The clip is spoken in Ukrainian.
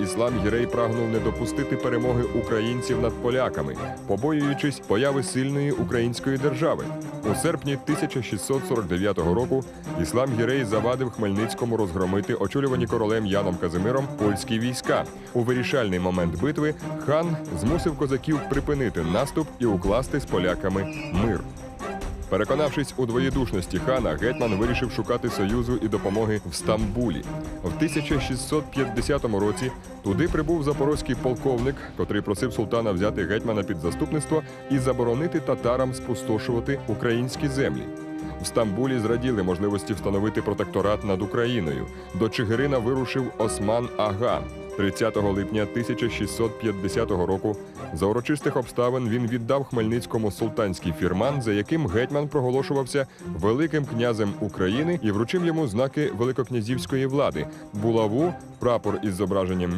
Іслам Гірей прагнув не допустити перемоги українців над поляками, побоюючись появи сильної української держави. У серпні 1649 року Іслам Гірей завадив Хмельницькому розгромити очолювані королем Яном Казимиром польські війська. У вирішальний момент битви хан змусив козаків припинити наступ і укласти з поляками мир. Переконавшись у двоєдушності хана, гетьман вирішив шукати союзу і допомоги в Стамбулі. В 1650 році туди прибув запорозький полковник, котрий просив султана взяти гетьмана під заступництво і заборонити татарам спустошувати українські землі. В Стамбулі зраділи можливості встановити протекторат над Україною. До Чигирина вирушив Осман Ага. 30 липня 1650 року. За урочистих обставин він віддав Хмельницькому султанський фірман, за яким гетьман проголошувався великим князем України і вручив йому знаки великокнязівської влади. Булаву, прапор із зображенням